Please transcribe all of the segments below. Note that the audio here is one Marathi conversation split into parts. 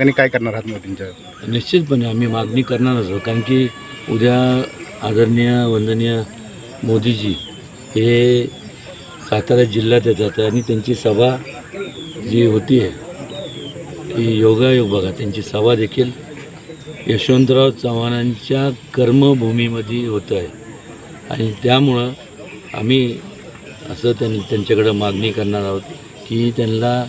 आणि काय करणार आहात मोदींच्या? निश्चितपणे आम्ही मागणी करणारच आहोत कारण की उद्या आदरणीय वंदनीय मोदीजी हे सातारा जिल्ह्यात येतात आणि त्यांची सभा जी होती आहे ती योगायोग बघा त्यांची सभा देखील यशवंतराव चव्हाणांच्या कर्मभूमीमध्ये होत आहे. आणि त्यामुळं आम्ही असं त्यां त्यांच्याकडं मागणी करणार आहोत की त्यांना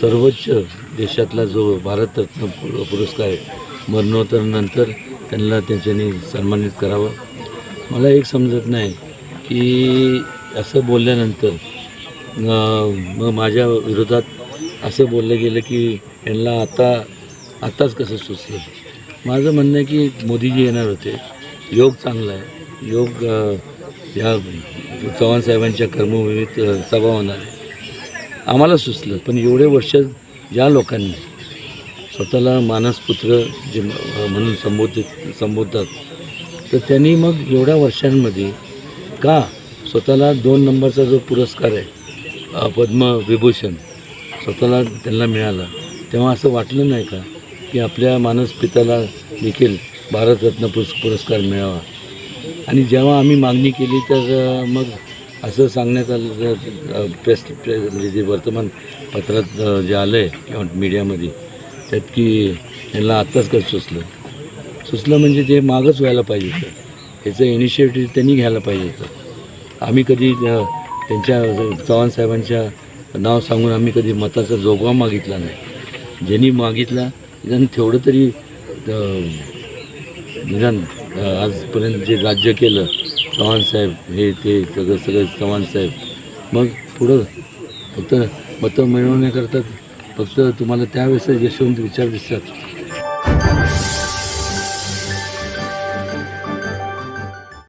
सर्वोच्च देशातला जो भारतरत्न पुरस्कार आहे मरणोत्तरनंतर त्यांना त्यांच्यानी सन्मानित करावं. मला एक समजत नाही की असं बोलल्यानंतर मग माझ्या विरोधात असं बोललं गेलं की यांना आता आत्ताच कसं सुचलं? माझं म्हणणं आहे की मोदीजी येणार होते. योग चांगला आहे. योग या चव्हाण साहेबांच्या कर्मभूमीत सभा होणार आहे. आम्हाला सुचलं पण एवढे वर्ष ज्या लोकांनी स्वतःला मानसपुत्र जे म्हणून संबोधित संबोधतात. तर त्यांनी मग एवढ्या वर्षांमध्ये का स्वतःला दोन नंबरचा जो पुरस्कार आहे पद्मविभूषण स्वतःला त्यांना मिळाला तेव्हा असं वाटलं नाही का की आपल्या मानसपित्याला देखील भारतरत्न पुरस् पुरस्कार मिळावा? आणि जेव्हा आम्ही मागणी केली तर मग असं सांगण्यात आलं प्रेस प्रेस म्हणजे जे वर्तमानपत्रात जे आलं आहे किंवा मीडियामध्ये त्यात की यांना आत्ताच कसं सुचलं? सुचलं म्हणजे ते मागच व्हायला पाहिजे होतं. याचं इनिशिएटिव्ह त्यांनी घ्यायला पाहिजे होतं. आम्ही कधी त्यांच्या चव्हाण साहेबांच्या नाव सांगून आम्ही कधी मताचा जोगवा मागितला नाही. ज्यांनी मागितला निदान तेवढं तरी निदान आजपर्यंत जे राज्य केलं चव्हाण साहेब हे ते सगळं सगळं चव्हाण साहेब. मग पुढं फक्त मतं मिळवण्याकरता फक्त तुम्हाला त्यावेळेस यशवंत विचार दिसतात.